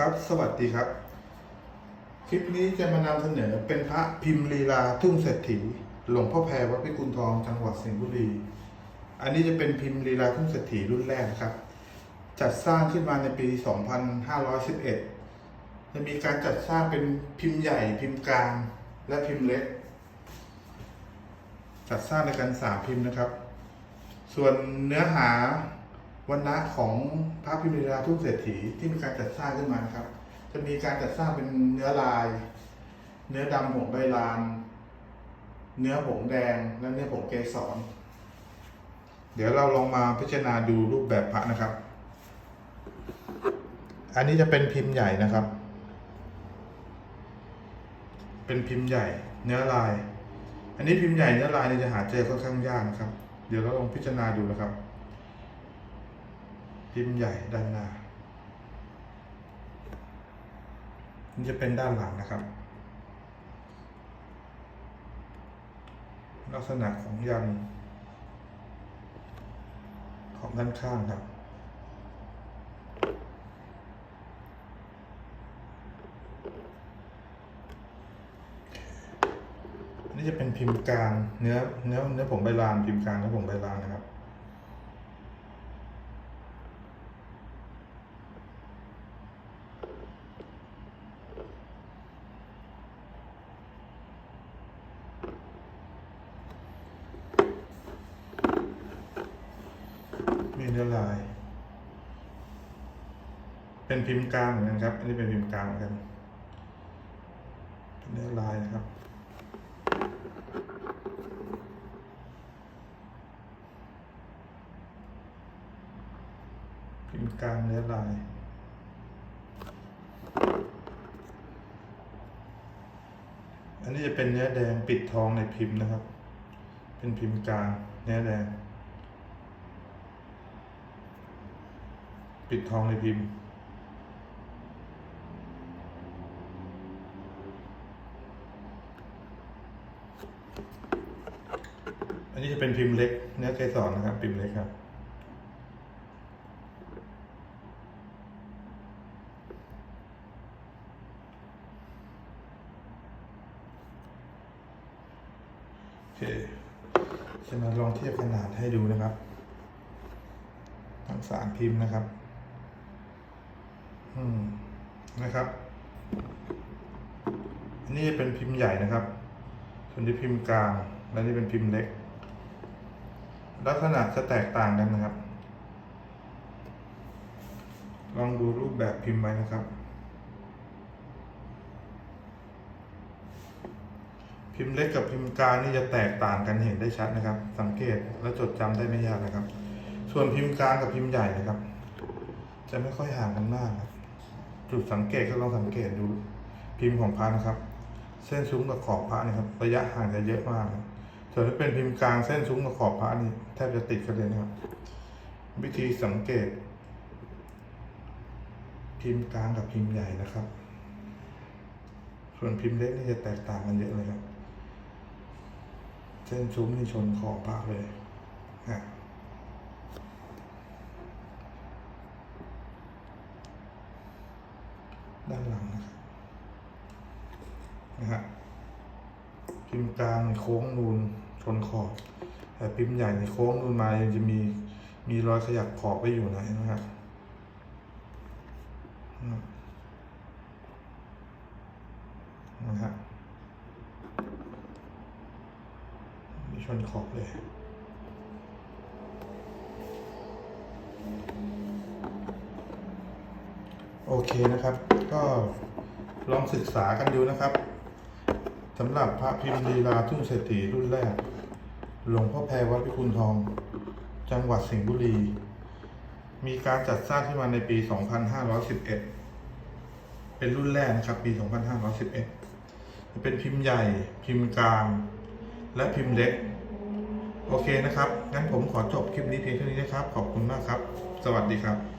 ครับ สวัสดีครับ คลิปนี้จะมานำเสนอเป็นพระพิมพ์ลีลาทุ่งเศรษฐี หลวงพ่อแพรวัดพิกุลทองจังหวัดสิงห์บุรี อันนี้จะเป็นพิมพ์ลีลาทุ่งเศรษฐีรุ่นแรกนะครับ จัดสร้างขึ้นมาในปี 2511 จะมีการจัดสร้างเป็นพิมพ์ใหญ่ พิมพ์กลาง และพิมพ์เล็ก จัดสร้างในกันสามพิมพ์นะครับ ส่วนเนื้อหา วันนะของพระพิมพ์ลีลาทุ่งเศรษฐีที่มีการจัดสร้างขึ้นมานะครับ จะมีการจัดสร้างเป็นเนื้อลาย เนื้อดำผงใบลาน เนื้อผงแดงและเนื้อผงเกสร เดี๋ยวเราลองมาพิจารณาดูรูปแบบพระนะครับ อันนี้จะเป็นพิมพ์ใหญ่นะครับ เป็นพิมพ์ใหญ่ เนื้อลาย อันนี้พิมพ์ใหญ่เนื้อลายเนี่ยจะหาเจอค่อนข้างยากนะครับ เดี๋ยวเราลองพิจารณาดูนะครับ พิมพ์ใหญ่ด้านหน้านี่จะเป็นด้านหลังนะครับ ลักษณะของยัน ของด้านข้างครับนนี้จะเป็นพิมพ์กลางเนื้อเนื้อเนื้อผงใบลานพิมพ์กลางเนื้อผงใบลานนะครับ มี เนื้อลาย เป็นพิมพ์กลางเหมือนกันครับ อันนี้เป็นพิมพ์กลางเหมือนกัน เป็นเนื้อลายนะครับ พิมพ์กลางเนื้อลายอันนี้จะเป็นเนื้อแดงปิดทองในพิมพ์นะครับ เป็นพิมพ์กลางเนื้อแดง ปิดทองในพิมพ์อันนี้จะเป็นพิมพ์เล็ก เนื้อเกสรนะครับ พิมพ์เล็กครับ โอเค จะมาลองเทียบขนาดให้ดูนะครับ ทั้งสามพิมพ์นะครับ นะครับอันนี้เป็นพิมพ์ใหญ่นะครับส่วนที่พิมพ์กลาง และนี่เป็นพิมพ์เล็ก ลักษณะจะแตกต่างกันนะครับ ลองดูรูปแบบพิมพ์ไว้นะครับ พิมพ์เล็กกับพิมพ์กลางนี่จะแตกต่างกันเห็นได้ชัดนะครับ สังเกตและจดจำได้ไม่ยากนะครับ ส่วนพิมพ์กลางกับพิมพ์ใหญ่นะครับ จะไม่ค่อยห่างกันมากครับ จุดสังเกตก็ลองสังเกตดูพิมพ์ของพระนะครับ เส้นซุ้มกับขอบพระนะครับ ระยะห่างจะเยอะมากครับส่วนถ้าเป็นพิมพ์กลางเส้นซุ้มกับขอบพระนี่แทบจะติดกันเลยนะครับ วิธีสังเกต พิมพ์กลางกับพิมพ์ใหญ่นะครับ ส่วนพิมพ์เล็กนี่จะแตกต่างกันเยอะเลยครับ เส้นซุ้มนี่ชนขอบพระเลยนะ ด้านหลังนะครับนะฮะพิมพ์กลางนี่โค้งนูนชนขอบแต่พิมพ์ใหญ่ในโค้งนูนมายังจะมีมีรอยขยับขอบไปอยู่นะเห็นะครับนะฮะมีชนขอบเลย โอเคนะครับ ก็ลองศึกษากันดูนะครับสำหรับพระพิมพ์ลีลาทุ่งเศรษฐีรุ่นแรก หลวงพ่อแพรวัดพิกุลทอง จังหวัดสิงห์บุรี มีการจัดสร้างขึ้นมาในปี 2511 เป็นรุ่นแรกนะครับ ปี 2511จะเป็นพิมพ์ใหญ่ พิมพ์กลาง และพิมพ์เล็ก โอเคนะครับ งั้นผมขอจบคลิปนี้เพียงเท่านี้นะครับ ขอบคุณมากครับ สวัสดีครับ